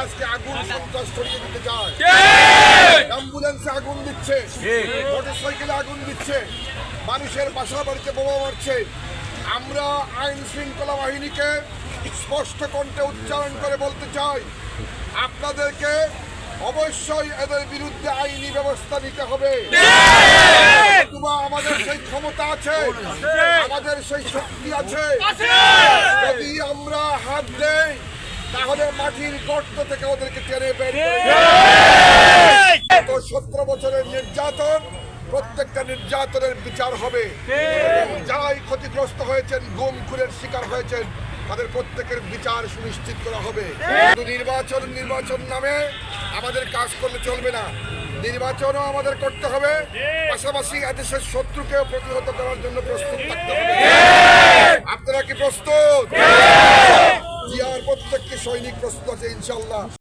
আজকে আগুন দিতে চায় অ্যাম্বুলেন্সে আগুন দিচ্ছে আগুন দিচ্ছে মানুষের বাসা বাড়িতে বোমা মারছে আমরা আইন শৃঙ্খলা বাহিনীকে স্পষ্ট কণ্ঠে উচ্চারণ করে বলতে চাই। আপনাদেরকে অবশ্যই এদের বিরুদ্ধে আইনি ব্যবস্থা নিতে হবে। আমাদের সেই ক্ষমতা আছে, আমাদের সেই শক্তি আছে। যদি আমরা হাত দেই, তাহলে মাটির গর্ত থেকে ওদেরকে টেনে বের গত সতেরো বছরের নির্যাতন, প্রত্যেকটা নির্যাতনের বিচার হবে। যারাই ক্ষতিগ্রস্ত হয়েছেন, গুম খুনের শিকার হয়েছেন, তাদের প্রত্যেকের বিচার সুনিশ্চিত করা হবে। নির্বাচন নির্বাচন নামে আমাদের কাজ করলে চলবে না। নির্বাচনও আমাদের করতে হবে। পাশাপাশি এদেশের শত্রুকে প্রতিহত করার জন্য প্রস্তুত থাকতে হবে। আপনারা কি প্রস্তুত? জিয়ার প্রত্যেকটি সৈনিক প্রস্তুত আছে ইনশাল্লাহ